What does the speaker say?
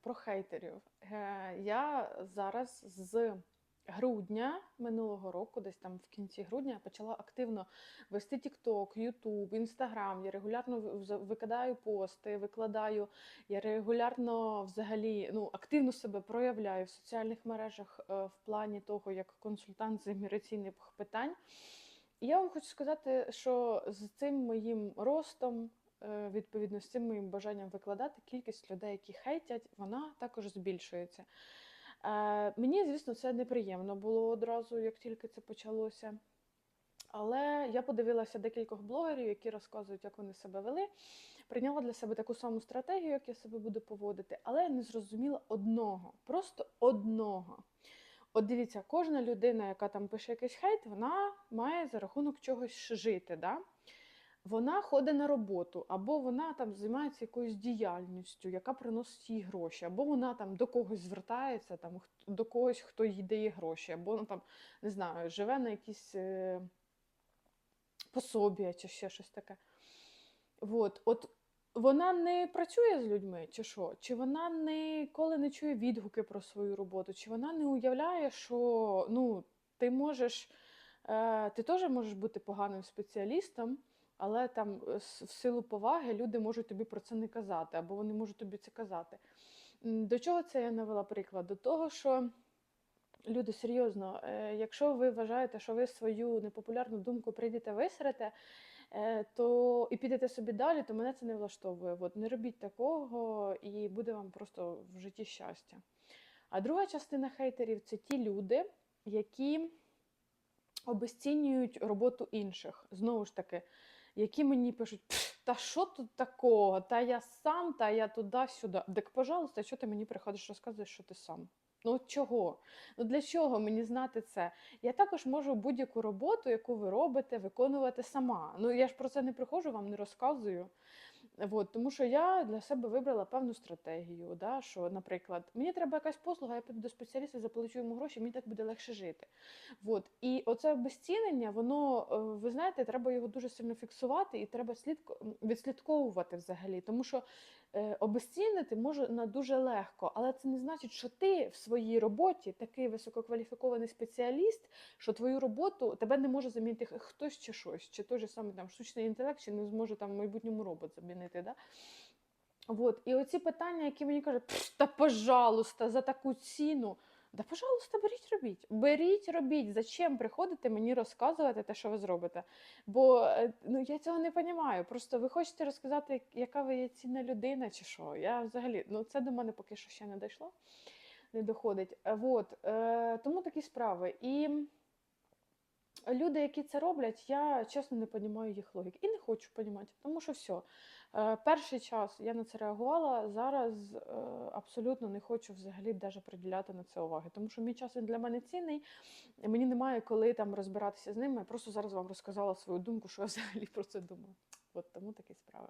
про хейтерів. Е, Я зараз з грудня минулого року, десь там в кінці грудня, почала активно вести TikTok, YouTube, Instagram. Я регулярно викидаю пости, викладаю. Я регулярно взагалі ну, активно себе проявляю в соціальних мережах е, в плані того, як консультант з імміграційних питань. І я вам хочу сказати, що з цим моїм ростом, відповідно з цим моїм бажанням викладати, кількість людей, які хейтять, вона також збільшується. Е, Мені, звісно, це неприємно було одразу, як тільки це почалося. Але я подивилася декількох блогерів, які розказують, як вони себе вели. Прийняла для себе таку саму стратегію, як я себе буду поводити, але я не зрозуміла одного, просто одного. От дивіться, кожна людина, яка там пише якийсь хейт, вона має за рахунок чогось жити. Да? Вона ходить на роботу, або вона там займається якоюсь діяльністю, яка приносить їй гроші, або вона там до когось звертається, там до когось, хто їй дає гроші, або вона там не знаю, живе на якісь е, пособія чи ще щось таке. От, от вона не працює з людьми, чи що? Чи вона ніколи не чує відгуки про свою роботу, чи вона не уявляє, що ну, ти можеш, е, ти теж можеш бути поганим спеціалістом, але там е, в силу поваги люди можуть тобі про це не казати, або вони можуть тобі це казати. До чого це я навела приклад? До того, що люди серйозно, е, якщо ви вважаєте, що ви свою непопулярну думку прийдете висрете, е, то і підете собі далі, то мене це не влаштовує. От не робіть такого, і буде вам просто в житті щастя. А друга частина хейтерів це ті люди, які обесцінюють роботу інших. Знову ж таки, які мені пишуть, «Пф, та що тут такого? Та я сам, та я туди-сюди. Так, пожалуйста, що ти мені приходиш розказуєш, що ти сам? Ну чого? Ну для чого мені знати це? Я також можу будь-яку роботу, яку ви робите, виконувати сама. Ну я ж про це не приходжу, вам не розказую. От, тому що я для себе вибрала певну стратегію. Да, що, наприклад, мені треба якась послуга, я піду до спеціаліста, заплачу йому гроші, мені так буде легше жити. От. І оце обезцінення, воно, е, ви знаєте, треба його дуже сильно фіксувати і треба слідко, відслідковувати взагалі. Тому що е, обезцінити можна дуже легко, але це не значить, що ти в своїй роботі такий висококваліфікований спеціаліст, що твою роботу тебе не може замінити хтось чи щось, чи той же самий там штучний інтелект, чи не зможе там в майбутньому робот замінити. Да? От. І оці питання, які мені кажуть, та пожалуйста, за таку ціну. Да, пожалуйста, беріть, робіть. Беріть, робіть. Зачем приходити мені розказувати те, що ви зробите? Бо е, ну, я цього не розумію. Просто ви хочете розказати, яка ви є цінна людина, чи що? Я взагалі, ну це до мене поки що ще не дійшло, не доходить. Вот. Е, тому такі справи. І люди, які це роблять, я чесно не розумію їх логіки. І не хочу розуміти, тому що все. Перший час я на це реагувала, зараз е, абсолютно не хочу взагалі навіть приділяти на це уваги, тому що мій час він для мене цінний, мені немає коли там розбиратися з ними. Я просто зараз вам розказала свою думку, що я взагалі про це думаю. От тому такі справи.